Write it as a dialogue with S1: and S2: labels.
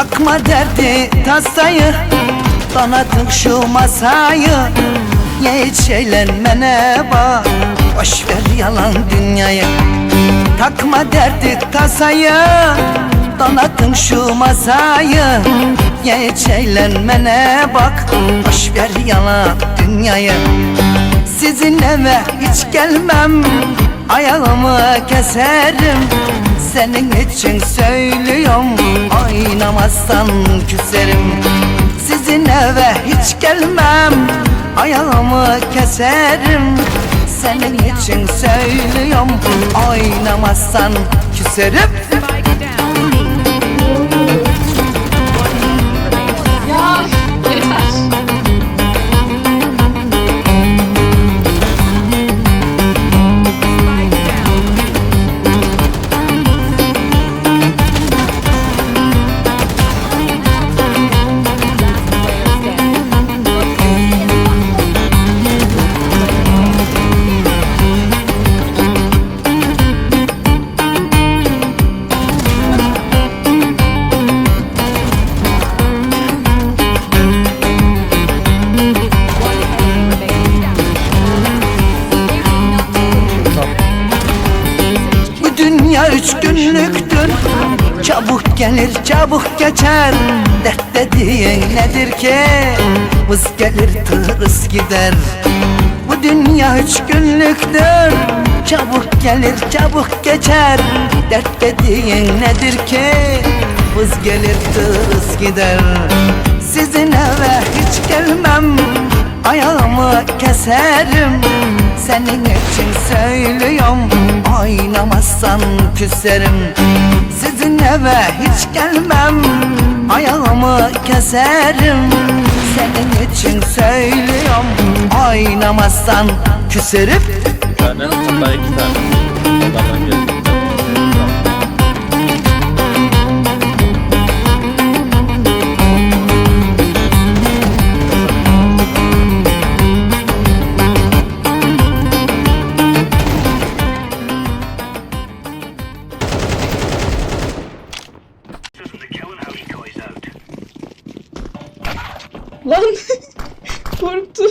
S1: Takma derdi tasayı Donatın şu masayı. Ye hiç bak Boş yalan dünyayı. Takma derdi tasayı Donatın şu masayı. Ye hiç bak Boş yalan dünyayı. Sizin eve hiç gelmem Ayağımı keserim Senin için söylüyorum. Oynamazsan küserim. Sizin eve hiç gelmem. Ayağımı keserim. Senin için söylüyorum. Oynamazsan küserim dünya üç günlüktür. Çabuk gelir çabuk geçer. Dert dediğin nedir ki? Vız gelir tırıs gider. Bu dünya üç günlüktür. Çabuk gelir çabuk geçer. Dert dediğin nedir ki? Vız gelir tırıs gider. Sizin eve hiç gelmem. Ayağımı keserim Senin için söylüyorum. Oynamazsan küserim. Sizin eve hiç gelmem. Ayağımı keserim. Senin için söylüyorum. Oynamazsan küserim
S2: tane iki tane.
S3: Lan korktum.